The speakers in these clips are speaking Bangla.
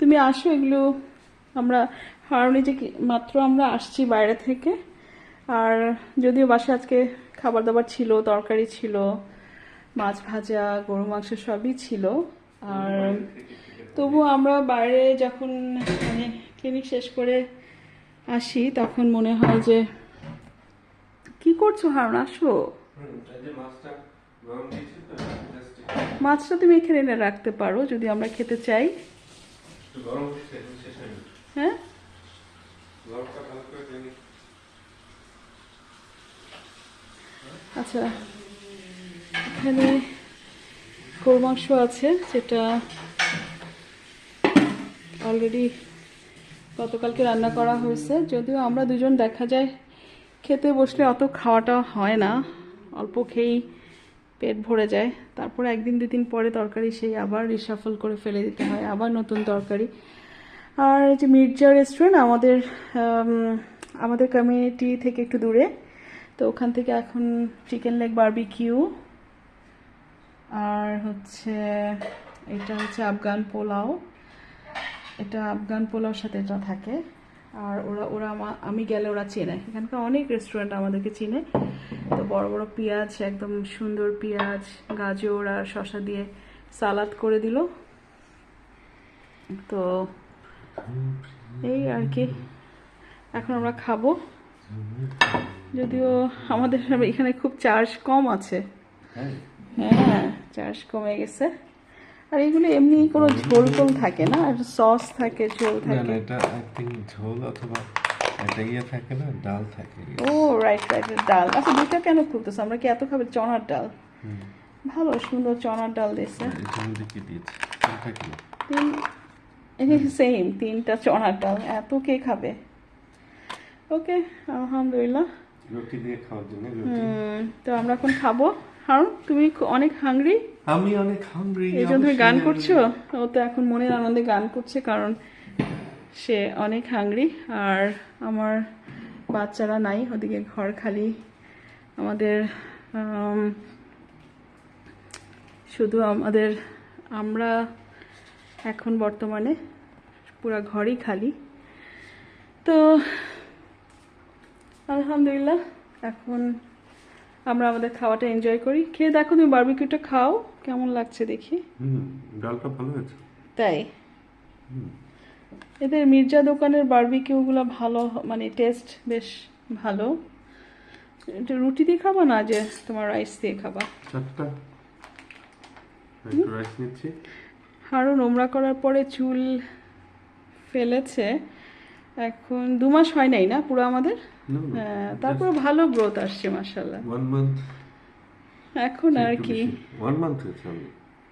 তুমি আসো, এগুলো আমরা হারণে যে মাত্র আমরা আসছি বাইরে থেকে। আর যদিও বাসায় আজকে খাবার দাবার ছিল, তরকারি ছিল, মাছ ভাজা, গরু মাংস সবই ছিল। আর তবু আমরা বাইরে যখন মানে ক্লিনিক শেষ করে আসি, তখন মনে হয় যে, কি করছ হারণ আসো। মাছটা তুমি এখানে এনে রাখতে পারো, যদি আমরা খেতে চাই। হ্যাঁ আচ্ছা এখানে গরু মাংস আছে যেটা অলরেডি গতকালকে রান্না করা হয়েছে। যদিও আমরা দুজন দেখা যায় খেতে বসলে অত খাওয়াটা হয় না অল্প খেয়েই পেট ভরে যায়। তারপরে একদিন, দুদিন পরে তরকারি সেই আবার রিসাফল করে ফেলে দিতে হয়, আবার নতুন তরকারি। আর যে মির্জা রেস্টুরেন্ট আমাদের আমাদের কমিউনিটি থেকে একটু দূরে। তো ওখান থেকে এখন চিকেন লেগ বারবিকিউ আর হচ্ছে, এটা হচ্ছে আফগান পোলাও। এটা আফগান পোলাওর সাথে এটা থাকে। আর ওরা ওরা আমা- আমি গেলে ওরা চেনে। এখানকার অনেক রেস্টুরেন্ট আমাদেরকে চিনে। তো বড় বড় পেঁয়াজ একদম সুন্দর পেঁয়াজ গাজর আর শসা দিয়ে সালাদ করে দিল। তো এই আর কি। এখন আমরা খাব। যদিও আমাদের এখানে খুব চার্জ কম আছে। হ্যাঁ। চার্জ কমে গেছে। আর এগুলো এমনি কোনো ঝোল টোল থাকে না? আর সস থাকে ঝোল থাকে না এটা আই থিঙ্ক ঝোল অথবা এটা ইয়ে থাকে না ডাল থাকে। ও রাইট রাইট ডাল। আচ্ছা দুইটা কেন খুলতেছে? আমরা কি এত খাবে? চনার ডাল? ভালো সুন্দর চনার ডাল দিয়েছে। কি তিন সেম তিনটা চনার ডাল। এত কে খাবে? ওকে আলহামদুলিল্লাহ। রুটি দিয়ে খাওয়ার জন্য তো আমরা এখন খাব। হারুন তুমি অনেক হাংরি আমি অনেক হাংরি এই জন্য তুমি গান করছ? ও তো এখন মনের আনন্দে গান করছে কারণ সে অনেক হাংরি আর আমার বাচ্চারা নাই ওদিকে ঘর খালি। আমাদের শুধু আমাদের আমরা এখন বর্তমানে পুরা ঘরই খালি। তো আলহামদুলিল্লাহ এখন আমরা আমাদের খাওয়াটা এনজয় করি। খেয়ে দেখো তুমি বারবিকিউটা খাও কেমন লাগছে দেখি। হুম ডালটা ভালো হয়েছে। তাই? এদের মির্জা দোকানের বারবিকিউগুলো ভালো মানে টেস্ট বেশ ভালো। এটা রুটি দিয়ে খাবা না যে তোমার রাইস দিয়ে খাবা? চারটা। রাইস নিচ্ছি। নোংরা করার পরে চুল ফেলেছে। এখন দু মাস হয় নাই না পুরো আমাদের? হ্যাঁ, তারপরে ভালো গ্রোথ আসছে মাসাল্লাহ এখন আর কি।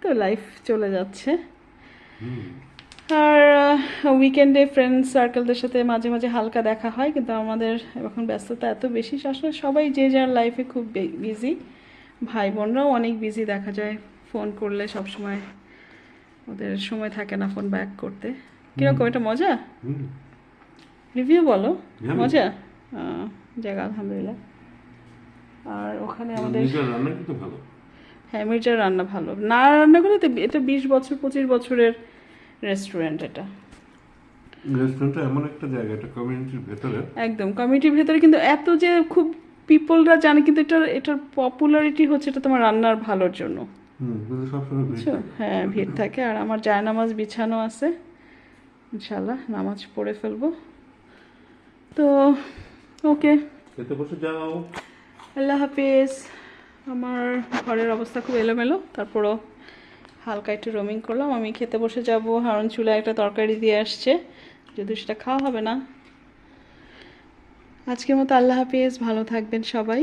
তো লাইফ চলে যাচ্ছে। আর উইকেন্ডে ফ্রেন্ড সার্কেলদের সাথে মাঝে মাঝে হালকা দেখা হয় কিন্তু আমাদের এখন ব্যস্ততা এত বেশি আসলে সবাই যে যার লাইফে খুব বিজি ভাই বোনরাও অনেক বিজি দেখা যায়। ফোন করলে সব সময় ওদের সময় থাকে না ফোন ব্যাক করতে। কীরকম এটা মজা? রিভিউ বলো। মজা? আহ, যাক আলহামদুলিল্লাহ। আর ওখানে আমাদের হ্যাঁ মির্জার রান্না ভালো। না রান্না করলে তো এটা বিশ বছর পঁচিশ বছরের রেস্টুরেন্ট এটা। রেস্টুরেন্টটা এমন একটা জায়গা এটা কমিউনিটির ভেতরে। একদম কমিটির ভেতরে কিন্তু এত যে খুব পিপলরা জানে কিন্তু এটার এটার পপুলারিটি হচ্ছে এটা তোমার রান্নার ভালোর জন্য। হ্যাঁ ভিড় থাকে। আর আমার জায়নামাজ বিছানো আছে। ইনশাল্লাহ নামাজ পড়ে ফেলব। তো ওকে। খেতে বসে যাও আল্লাহ হাফিজ। আমার ঘরের অবস্থা খুব এলোমেলো তারপরও হালকা একটু রোমিং করলাম। আমি খেতে বসে যাব। হারণ চুলায় একটা তরকারি দিয়ে আসছে যদি সেটা খাওয়া হবে না। আজকের মতো আল্লাহ হাফিজ ভালো থাকবেন সবাই।